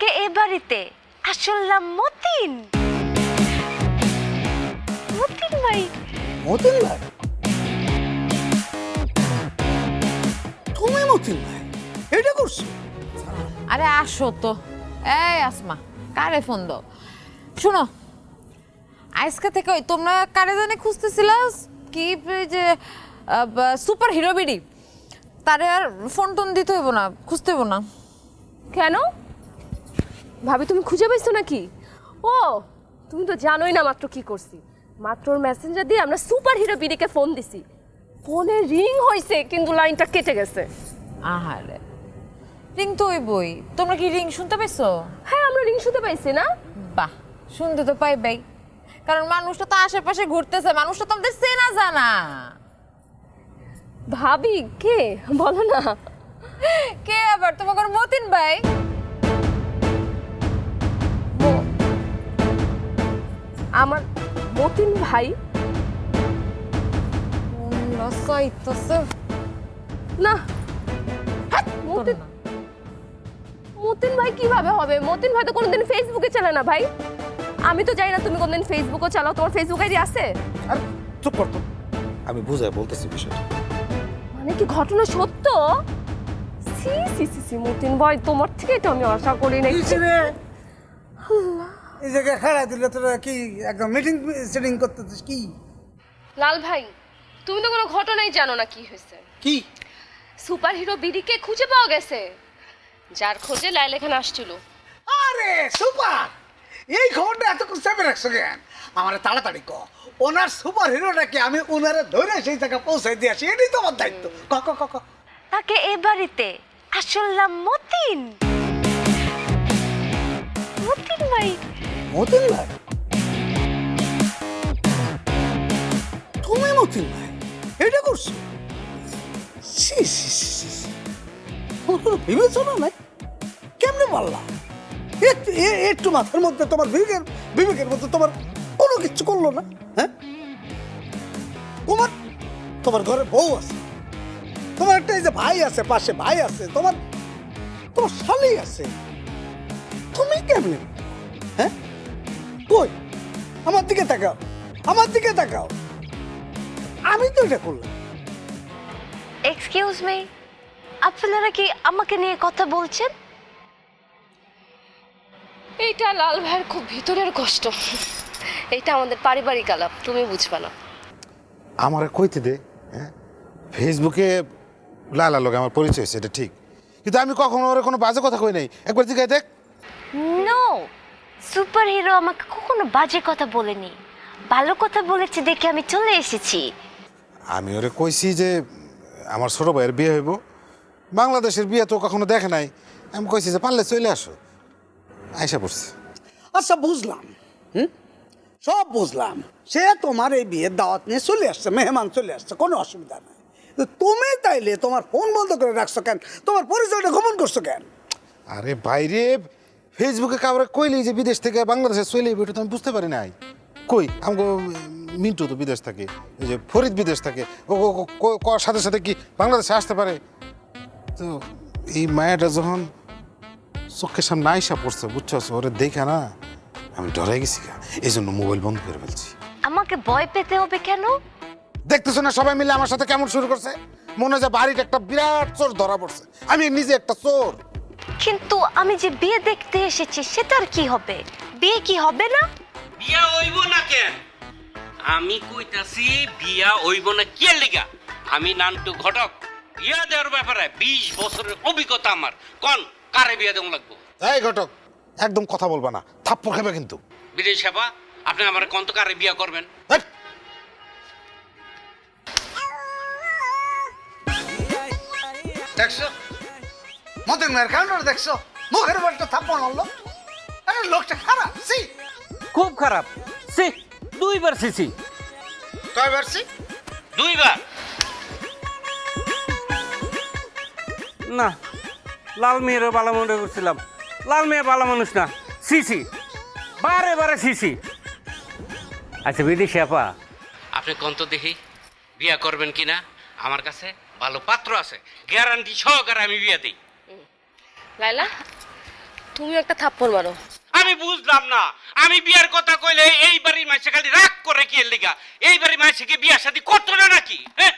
তাকে এ বাড়িতে। আসল নাম মতিন। মতিন ভাই। মতিন ভাই? তুমি মতিন ভাই? এটা করছ? আরে আসো তো। এই আসমা কারে ফোন দাও? শুনো আজকে থেকে ওই তোমরা কারে জানে খুঁজতেছিল কি এই যে সুপার হিরো বিডি? তারে আর ফোন টোন দিতে হইব না খুঁজতে হইব না। কেন? ভাবি তুমি খুঁজে পাইছো নাকি? ও তুমি তো জানোই না মাত্র কি করছি। মাত্র মেসেঞ্জার দিয়ে আমরা সুপার হিরো বিডিকে ফোন দিছি। ফোনে রিং হয়েছে কিন্তু লাইনটা কেটে গেছে। আহারে। রিং তো হইবই। তোমরা কি রিং শুনতে পাইছো? হ্যাঁ আমরা রিং শুনতে পাইছি না? বাহ শুনতে তো পাইবাই। কারণ মানুষটা তো আশেপাশে ঘুরতেছে মানুষটা তো আমাদের চেনা জানা। ভাবি কে? বলো না। কে আবার? তোমাকে মতিন ভাই? আমার মতিন ভাই। লসাইতেছে না। হ্যাট, মতিন মতিন ভাই কীভাবে হবে? মতিন ভাই তো কোনোদিন ফেসবুকে চালায় না ভাই। আমি তো জানি না তুমি কোনোদিন ফেসবুকও চালাও। তোমার ফেসবুক আইডি আছে? আর চুপ কর তো। আমি বুঝাই বলতেছি বিষয়টা। মানে কি ঘটনা সত্য? C C C C Matin ভাই তোমার থেকে তো আমি আশা করি নাই। রে? এই জায়গায় খাড়া দিলে তোরা কি একদম মিটিং সেটিং করতেছিস কি? লাল ভাই তুমি তো কোনো ঘটনাই জানো না কি হয়েছে। কি? সুপার হিরো বিডিকে খুঁজে পাওয়া গেছে যার খোঁজে লাইল এখানে আসছিল। আরে সুপার! এই খবরটা এতক্ষণ চেপে রাখছো কেন? আমার তাড়াতাড়ি ক ওনার সুপার হিরোটাকে আমি ওনারে ধরে সেই জায়গায় পৌঁছে দিয়ে আসি এটাই তো আমার দায়িত্ব। ক ক ক। তাকে এ বাড়িতে আসল নাম মতিন। মতিন ভাই তুমি মতিন ভাই এটা করছ? বিবেচনা নাই? কেমনে পারলাম? একটু মাথার মধ্যে তোমার বিবেকের বিবেকের মধ্যে তোমার কোনো কিছু করল না হ্যাঁ? তোমার তোমার ঘরে বউ আছে। তোমার একটা এই যে ভাই আছে, পাশে ভাই আছে, তোমার তোমার শালি আছে। তুমি কেমনে হ্যাঁ? কই? আমার দিকে তাকাও। আমার দিকে তাকাও। আমি তো এটা করলাম। এক্সকিউজ মি আপনারা কি আমাকে নিয়ে কথা বলছেন? এইটা লাল ভাইয়ের খুব ভিতরের কষ্ট। এইটা আমাদের পারিবারিক আলাপ তুমি বুঝবে না। আমার কইতে দে হ্যাঁ? ফেসবুকে লালা লোক আমার পরিচয় হয়েছে এটা ঠিক। কিন্তু আমি কখনো ওর কোনো বাজে কথা কই নাই। একবার দিকে দেখ। নো সুপার হিরো আমাকে কখনো বাজে কথা বলেনি। ভালো কথা বলেছে দেখে আমি চলে এসেছি। আমি ওরে কইছি যে আমার ছোট ভাইয়ের বিয়ে হইব। বাংলাদেশের বিয়ে তো কখনো দেখে নাই। আমি কইছি যে পারলে চলে আসো। আইসা পড়ছে। আচ্ছা বুঝলাম। হুম? সব বুঝলাম। সে তোমার এই বিয়ের দাওয়াত নিয়ে চলে আসছে মেহমান চলে আসছে কোনো অসুবিধা নাই। তো তুমি তাইলে তোমার ফোন বন্ধ করে রাখছো কেন? তোমার পরিচয়টা গোপন করছ কেন? আরে বাইরে ফেসবুকে কাউরে কইলি যে বিদেশ থেকে বাংলাদেশে চলে যাবে এটা তো আমি বুঝতে পারি নাই। কই? আমগো মিন্টু তো বিদেশ থাকে এই যে ফরিদ বিদেশ থাকে। ও ও- ও- ক- ক- সাথে সাথে কি বাংলাদেশে আসতে পারে? তো এই মায়াটা যখন চোখের সামনে আইসা পড়ছে বুঝছ ওরে দেখা না আমি ডরে গেছি। এই জন্য মোবাইল বন্ধ করে ফেলছি। আমাকে ভয় পেতে হবে কেন? দেখতেছো না সবাই মিলে আমার সাথে কেমন শুরু করছে? মনে হয় যে বাড়িতে একটা বিরাট চোর ধরা পড়ছে। আমি নিজে একটা চোর। কিন্তু আমি যে বিয়ে দেখতে এসেছি সেটার কি হবে? বিয়ে কি হবে না? বিয়া হইব না কেন? আমি কইতাছি বিয়া হইব না কে লিগা? আমি নান্টু ঘটক। বিয়া দেওয়ার ব্যাপারে বিশ বছরের অভিজ্ঞতা আমার। কন কারে বিয়া দেওয়া লাগবো? এই ঘটক একদম কথা বলবা না। থাপ্পড় খাবে কিন্তু। বিদেশ সেবা আপনি আমার কন্ত কারে বিয়া করবেন? দেখছ? মতের মেয়ের কারণ দেখছ মুখের বলটা থাপ্পড় মারলো। আরে লোকটা খারাপ সি খুব খারাপ। সি দুইবার সিসি কয় বারছি দুইবার। না লাল মেয়েরও ভালো মনে করছিলাম। লাল মেয়ে ভালো মানুষ না সিসি বারে বারে সিসি আচ্ছা বিদেশি আপা। আপনি কন্ত দেখি বিয়া করবেন কিনা? আমার কাছে ভালো পাত্র আছে। গ্যারান্টি সহকারে আমি বিয়া দিই। লাইলা তুমি একটা থাপ্পড় মারো। আমি বুঝলাম না। আমি বিয়ার কথা কইলে এই বাড়ির মাসে খালি রাগ করে কি লিগা? এই বাড়ির মাসে কি বিয়া শাদী করতো না নাকি? হ্যাঁ?